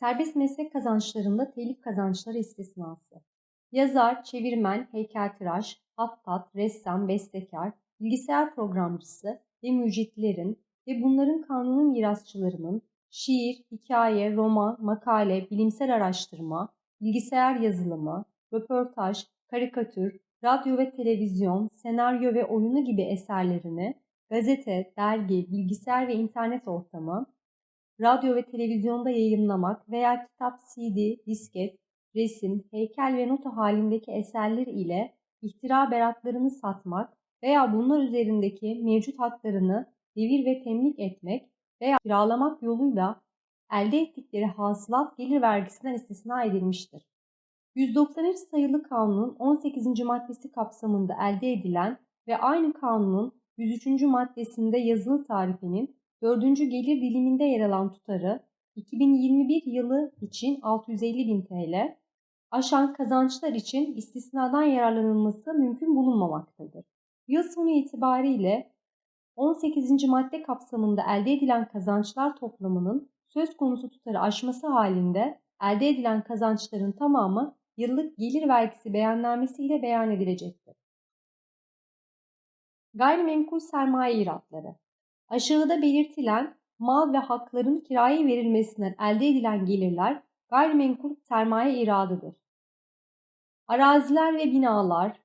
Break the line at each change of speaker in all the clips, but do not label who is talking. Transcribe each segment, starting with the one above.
Serbest meslek kazançlarında telif kazançları istisnası. Yazar, çevirmen, heykeltıraş, hattat, ressam, bestekar, bilgisayar programcısı ve mücitlerin ve bunların kanuni mirasçılarının şiir, hikaye, roman, makale, bilimsel araştırma, bilgisayar yazılımı, röportaj, karikatür, radyo ve televizyon, senaryo ve oyunu gibi eserlerini gazete, dergi, bilgisayar ve internet ortamı, radyo ve televizyonda yayınlamak veya kitap, CD, disket, resim, heykel ve nota halindeki eserler ile ihtira beratlarını satmak veya bunlar üzerindeki mevcut haklarını devir ve temlik etmek veya kiralamak yoluyla elde ettikleri hasılat gelir vergisinden istisna edilmiştir. 193 sayılı kanunun 18. maddesi kapsamında elde edilen ve aynı kanunun 103. maddesinde yazılı tarifinin 4. gelir diliminde yer alan tutarı 2021 yılı için 650 bin TL, aşan kazançlar için istisnadan yararlanılması mümkün bulunmamaktadır. Yıl sonu itibariyle 18. madde kapsamında elde edilen kazançlar toplamının söz konusu tutarı aşması halinde elde edilen kazançların tamamı yıllık gelir vergisi beyannamesi ile beyan edilecektir. Gayrimenkul sermaye iratları Aşağıda belirtilen mal ve hakların kiraya verilmesinden elde edilen gelirler gayrimenkul sermaye iradıdır. Araziler ve binalar,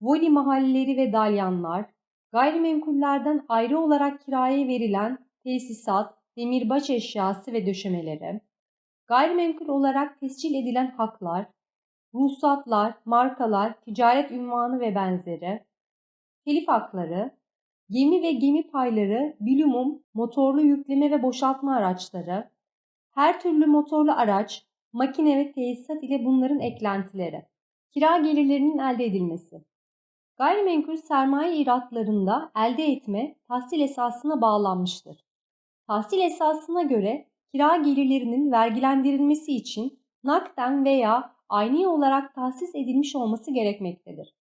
voli mahalleleri ve dalyanlar, gayrimenkullerden ayrı olarak kiraya verilen tesisat, demirbaş eşyası ve döşemeleri, gayrimenkul olarak tescil edilen haklar, ruhsatlar, markalar, ticaret ünvanı ve benzeri, telif hakları, gemi ve gemi payları, bilumum, motorlu yükleme ve boşaltma araçları, her türlü motorlu araç, makine ve tesisat ile bunların eklentileri, kira gelirlerinin elde edilmesi. Gayrimenkul sermaye iratlarında elde etme tahsil esasına bağlanmıştır. Tahsil esasına göre kira gelirlerinin vergilendirilmesi için nakden veya aynı olarak tahsis edilmiş olması gerekmektedir.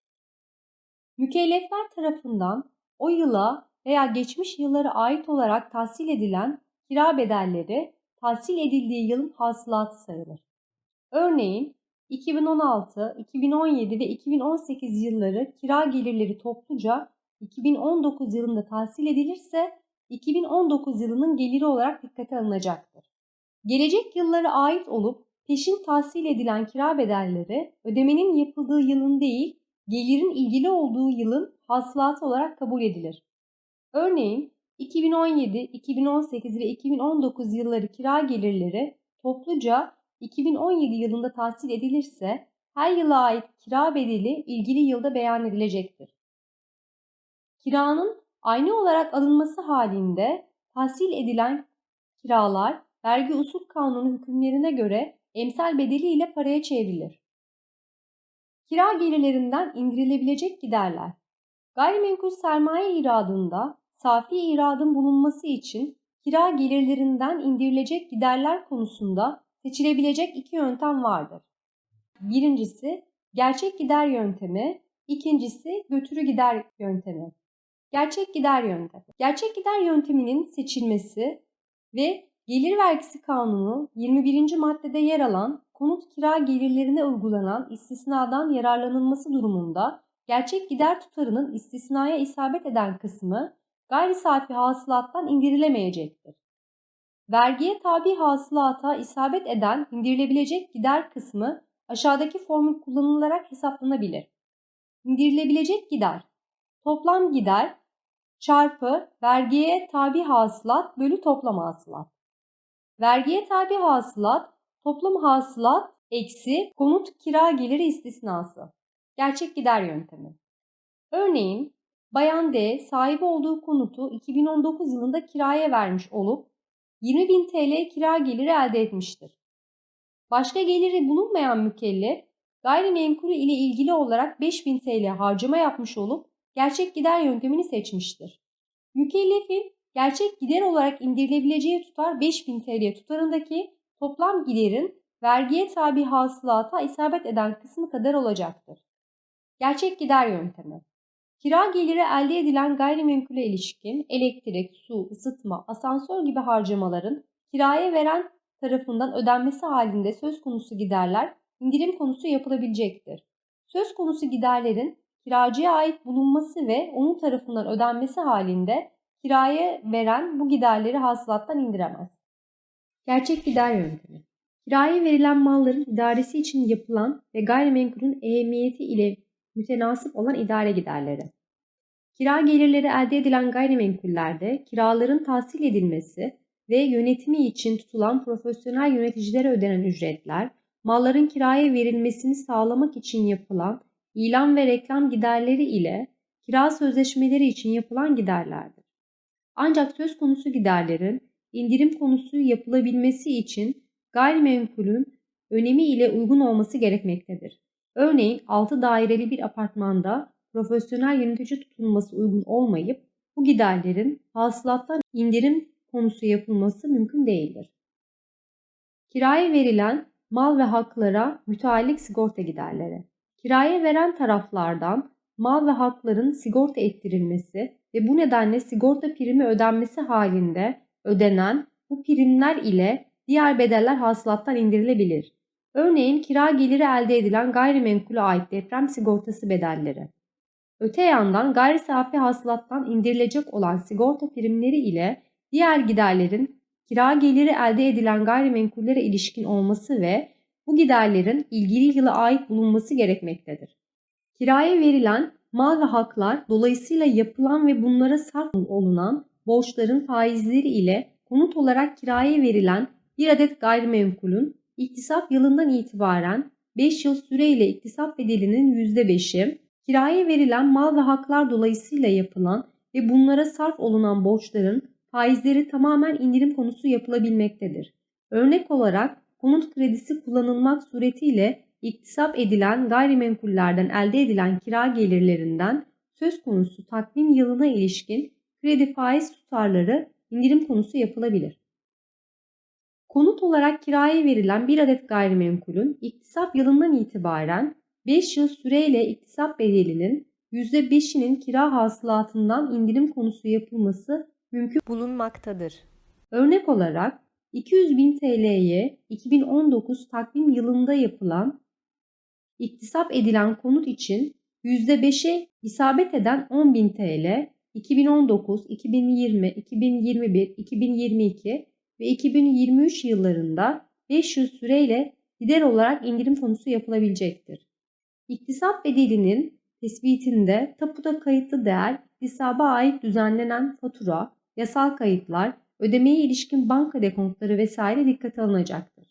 Mükellefler tarafından o yıla veya geçmiş yıllara ait olarak tahsil edilen kira bedelleri tahsil edildiği yılın hasılatı sayılır. Örneğin 2016, 2017 ve 2018 yılları kira gelirleri topluca 2019 yılında tahsil edilirse 2019 yılının geliri olarak dikkate alınacaktır. Gelecek yıllara ait olup peşin tahsil edilen kira bedelleri ödemenin yapıldığı yılın değil, gelirin ilgili olduğu yılın hasılatı olarak kabul edilir. Örneğin 2017, 2018 ve 2019 yılları kira gelirleri topluca 2017 yılında tahsil edilirse her yıla ait kira bedeli ilgili yılda beyan edilecektir. Kiranın aynı olarak alınması halinde tahsil edilen kiralar vergi usul kanunu hükümlerine göre emsal bedeli ile paraya çevrilir. Kira gelirlerinden indirilebilecek giderler. Gayrimenkul sermaye iradında safi iradın bulunması için kira gelirlerinden indirilecek giderler konusunda seçilebilecek iki yöntem vardır. Birincisi gerçek gider yöntemi, ikincisi götürü gider yöntemi. Gerçek gider yöntemi. Gerçek gider yönteminin seçilmesi ve Gelir Vergisi Kanunu 21. maddede yer alan konut kira gelirlerine uygulanan istisnadan yararlanılması durumunda gerçek gider tutarının istisnaya isabet eden kısmı gayri safi hasılattan indirilemeyecektir. Vergiye tabi hasılata isabet eden indirilebilecek gider kısmı aşağıdaki formül kullanılarak hesaplanabilir. İndirilebilecek gider toplam gider çarpı vergiye tabi hasılat bölü toplam hasılat. Vergiye tabi hasılat toplam hasılat eksi konut kira geliri istisnası. Gerçek gider yöntemi. Örneğin Bayan D sahibi olduğu konutu 2019 yılında kiraya vermiş olup 20.000 TL kira geliri elde etmiştir. Başka geliri bulunmayan mükellef gayrimenkulü ile ilgili olarak 5000 TL harcama yapmış olup gerçek gider yöntemini seçmiştir. Mükellefin gerçek gider olarak indirilebileceği tutar 5000 TL tutarındaki toplam giderin vergiye tabi hasılata isabet eden kısmı kadar olacaktır. Gerçek gider yöntemi Kira geliri elde edilen gayrimenkule ilişkin elektrik, su, ısıtma, asansör gibi harcamaların kiraya veren tarafından ödenmesi halinde söz konusu giderler indirim konusu yapılabilecektir. Söz konusu giderlerin kiracıya ait bulunması ve onun tarafından ödenmesi halinde kiraya veren bu giderleri hasılattan indiremez. Gerçek gider yöntemi Kiraya verilen malların idaresi için yapılan ve gayrimenkulün ehemmiyeti ile mütenasip olan idare giderleri. Kira gelirleri elde edilen gayrimenkullerde kiraların tahsil edilmesi ve yönetimi için tutulan profesyonel yöneticilere ödenen ücretler, malların kiraya verilmesini sağlamak için yapılan ilan ve reklam giderleri ile kira sözleşmeleri için yapılan giderlerdir. Ancak söz konusu giderlerin indirim konusu yapılabilmesi için gayrimenkulün önemi ile uygun olması gerekmektedir. Örneğin 6 daireli bir apartmanda profesyonel yönetici tutulması uygun olmayıp bu giderlerin hasılattan indirim konusu yapılması mümkün değildir. Kiraya verilen mal ve haklara müteallik sigorta giderleri. Kiraya veren taraflardan mal ve hakların sigorta ettirilmesi ve bu nedenle sigorta primi ödenmesi halinde ödenen bu primler ile diğer bedeller hasılattan indirilebilir. Örneğin kira geliri elde edilen gayrimenkule ait deprem sigortası bedelleri. Öte yandan gayri safi hasılattan indirilecek olan sigorta primleri ile diğer giderlerin kira geliri elde edilen gayrimenkullere ilişkin olması ve bu giderlerin ilgili yıla ait bulunması gerekmektedir. Kiraya verilen mal ve haklar dolayısıyla yapılan ve bunlara sarf olunan borçların faizleri ile konut olarak kiraya verilen bir adet gayrimenkulün iktisap yılından itibaren 5 yıl süreyle iktisap bedelinin %5'i, kiraya verilen mal ve haklar dolayısıyla yapılan ve bunlara sarf olunan borçların faizleri tamamen indirim konusu yapılabilmektedir. Örnek olarak konut kredisi kullanılmak suretiyle iktisap edilen gayrimenkullerden elde edilen kira gelirlerinden söz konusu takvim yılına ilişkin kredi faiz tutarları indirim konusu yapılabilir. Konut olarak kiraya verilen bir adet gayrimenkulün iktisap yılından itibaren 5 yıl süreyle iktisap bedelinin %5'inin kira hasılatından indirim konusu yapılması mümkün bulunmaktadır. Örnek olarak 200 bin TL'ye 2019 takvim yılında yapılan iktisap edilen konut için %5'e isabet eden 10 bin TL 2019, 2020, 2021, 2022 ve 2023 yıllarında 500 süreyle gider olarak indirim konusu yapılabilecektir. İktisap bedelinin tespitinde tapuda kayıtlı değer, hesaba ait düzenlenen fatura, yasal kayıtlar, ödemeye ilişkin banka dekontları vesaire dikkate alınacaktır.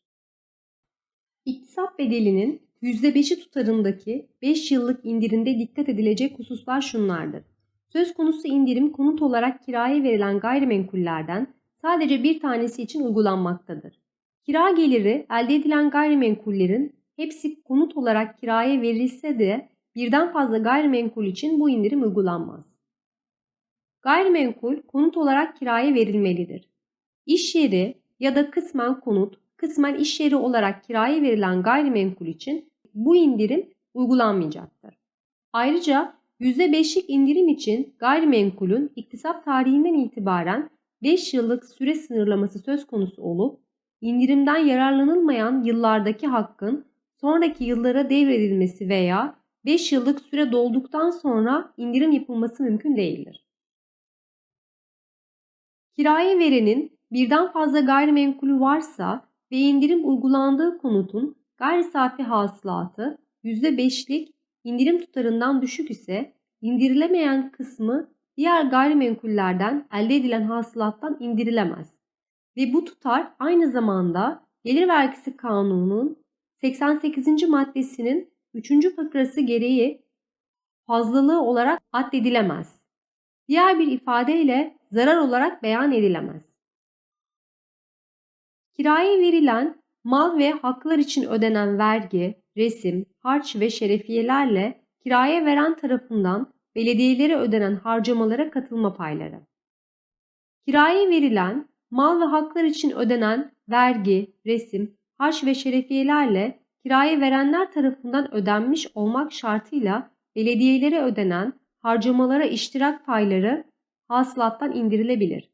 İktisap bedelinin %5'i tutarındaki 5 yıllık indirimde dikkat edilecek hususlar şunlardır. Söz konusu indirim konut olarak kiraya verilen gayrimenkullerden sadece bir tanesi için uygulanmaktadır. Kira geliri elde edilen gayrimenkullerin hepsi konut olarak kiraya verilse de birden fazla gayrimenkul için bu indirim uygulanmaz. Gayrimenkul konut olarak kiraya verilmelidir. İş yeri ya da kısmen konut, kısmen iş yeri olarak kiraya verilen gayrimenkul için bu indirim uygulanmayacaktır. Ayrıca %5'lik indirim için gayrimenkulün iktisap tarihinden itibaren 5 yıllık süre sınırlaması söz konusu olup indirimden yararlanılmayan yıllardaki hakkın sonraki yıllara devredilmesi veya 5 yıllık süre dolduktan sonra indirim yapılması mümkün değildir. Kiraya verenin birden fazla gayrimenkulü varsa ve indirim uygulandığı konutun gayri safi hasılatı %5'lik indirim tutarından düşük ise indirilemeyen kısmı diğer gayrimenkullerden elde edilen hasılattan indirilemez. Ve bu tutar aynı zamanda Gelir Vergisi Kanunu'nun 88. maddesinin 3. fıkrası gereği fazlalığı olarak addedilemez. Diğer bir ifadeyle zarar olarak beyan edilemez. Kiraya verilen mal ve haklar için ödenen vergi, resim, harç ve şerefiyelerle kiraya veren tarafından belediyelere ödenen harcamalara katılma payları. Kiraya verilen mal ve haklar için ödenen vergi, resim, harç ve şerefiyelerle kiraya verenler tarafından ödenmiş olmak şartıyla belediyelere ödenen harcamalara iştirak payları hasılattan indirilebilir.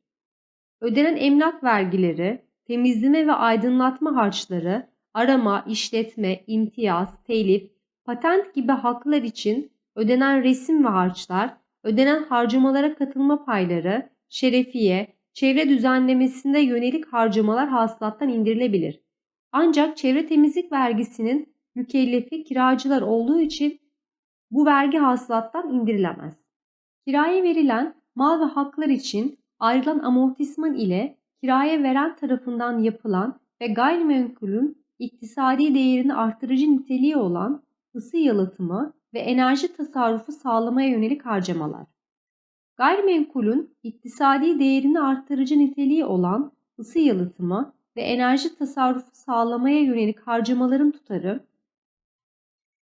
Ödenen emlak vergileri, temizleme ve aydınlatma harçları, arama, işletme, imtiyaz, telif, patent gibi haklar için ödenen resim ve harçlar, ödenen harcamalara katılma payları, şerefiye, çevre düzenlemesinde yönelik harcamalar hasılattan indirilebilir. Ancak çevre temizlik vergisinin mükellefi kiracılar olduğu için bu vergi hasılattan indirilemez. Kiraya verilen mal ve haklar için ayrılan amortisman ile kiraya veren tarafından yapılan ve gayrimenkulün iktisadi değerini artırıcı niteliği olan ısı yalıtımı ve enerji tasarrufu sağlamaya yönelik harcamalar. Gayrimenkulün iktisadi değerini artırıcı niteliği olan ısı yalıtımı ve enerji tasarrufu sağlamaya yönelik harcamaların tutarı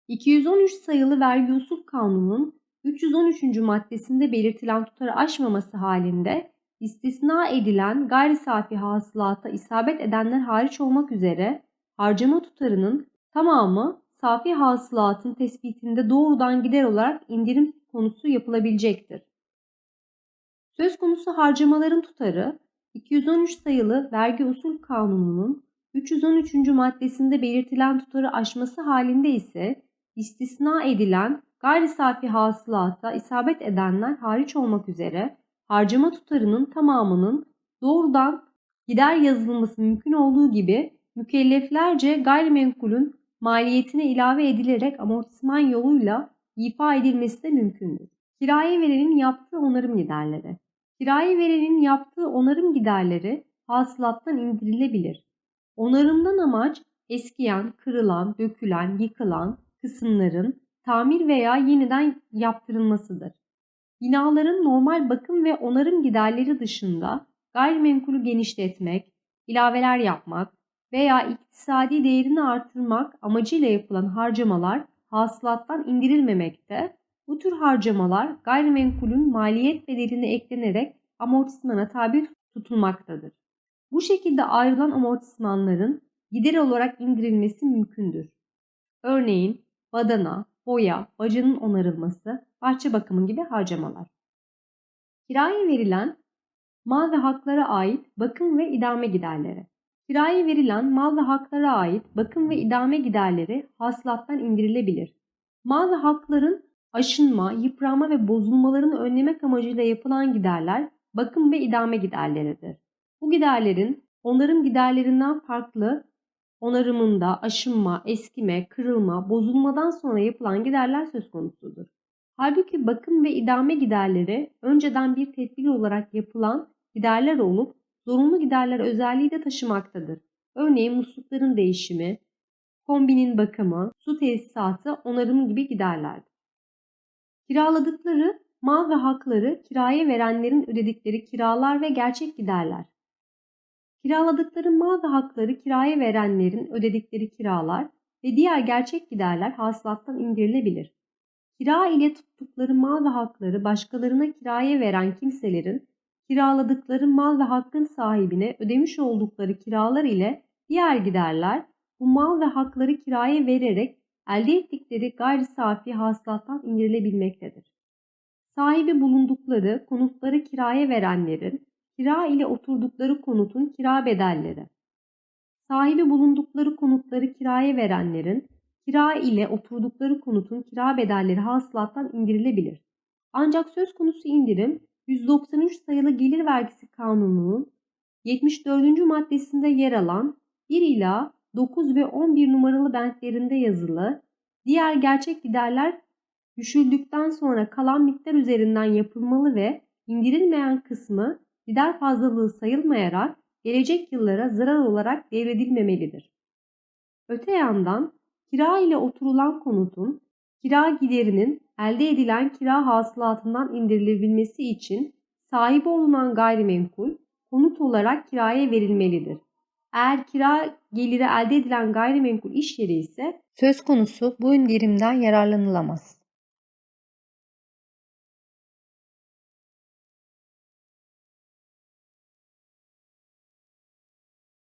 213 sayılı vergi usul kanunun 313. maddesinde belirtilen tutarı aşmaması halinde istisna edilen gayri safi hasılata isabet edenler hariç olmak üzere harcama tutarının tamamı safi hasılatın tespitinde doğrudan gider olarak indirim konusu yapılabilecektir. Söz konusu harcamaların tutarı 213 sayılı vergi usul kanununun 313. maddesinde belirtilen tutarı aşması halinde ise istisna edilen gayri safi hasılata isabet edenler hariç olmak üzere harcama tutarının tamamının doğrudan gider yazılması mümkün olduğu gibi mükelleflerce gayrimenkulün maliyetine ilave edilerek amortisman yoluyla ifa edilmesi de mümkündür. Kiraya verenin yaptığı onarım giderleri. Kiraya verenin yaptığı onarım giderleri hasılattan indirilebilir. Onarımdan amaç eskiyen, kırılan, dökülen, yıkılan kısımların tamir veya yeniden yaptırılmasıdır. Binaların normal bakım ve onarım giderleri dışında gayrimenkulü genişletmek, ilaveler yapmak veya iktisadi değerini artırmak amacıyla yapılan harcamalar hasılattan indirilmemekte. Bu tür harcamalar gayrimenkulün maliyet bedeline eklenerek amortismana tabi tutulmaktadır. Bu şekilde ayrılan amortismanların gider olarak indirilmesi mümkündür. Örneğin badana, boya, bacanın onarılması, bahçe bakımı gibi harcamalar. Kiraya verilen mal ve haklara ait bakım ve idame giderleri. Kiraya verilen mal ve haklara ait bakım ve idame giderleri hasılattan indirilebilir. Mal ve hakların aşınma, yıpranma ve bozulmalarını önlemek amacıyla yapılan giderler bakım ve idame giderleridir. Bu giderlerin onarım giderlerinden farklı onarımında aşınma, eskime, kırılma, bozulmadan sonra yapılan giderler söz konusudur. Halbuki bakım ve idame giderleri önceden bir tedbir olarak yapılan giderler olup zorunlu giderler özelliği de taşımaktadır. Örneğin muslukların değişimi, kombinin bakımı, su tesisatı, onarımı gibi giderlerdir. Kiraladıkları mal ve hakları kiraya verenlerin ödedikleri kiralar ve gerçek giderler. Kiraladıkları mal ve hakları kiraya verenlerin ödedikleri kiralar ve diğer gerçek giderler hasılattan indirilebilir. Kira ile tuttukları mal ve hakları başkalarına kiraya veren kimselerin kiraladıkları mal ve hakkın sahibine ödemiş oldukları kiralar ile diğer giderler bu mal ve hakları kiraya vererek elde ettikleri gayri safi hasılattan indirilebilmektedir. Sahibi bulundukları konutları kiraya verenlerin kira ile oturdukları konutun kira bedelleri. Sahibi bulundukları konutları kiraya verenlerin kira ile oturdukları konutun kira bedelleri hasılattan indirilebilir. Ancak söz konusu indirim 193 sayılı gelir vergisi kanununun 74. maddesinde yer alan 1 ila 9 ve 11 numaralı bentlerinde yazılı diğer gerçek giderler düşüldükten sonra kalan miktar üzerinden yapılmalı ve indirilmeyen kısmı gider fazlalığı sayılmayarak gelecek yıllara zarar olarak devredilmemelidir. Öte yandan kira ile oturulan konutun kira giderinin elde edilen kira hasılatından indirilebilmesi için sahibi olunan gayrimenkul konut olarak kiraya verilmelidir. Eğer kira geliri elde edilen gayrimenkul iş yeri ise söz konusu bu indirimden yararlanılamaz.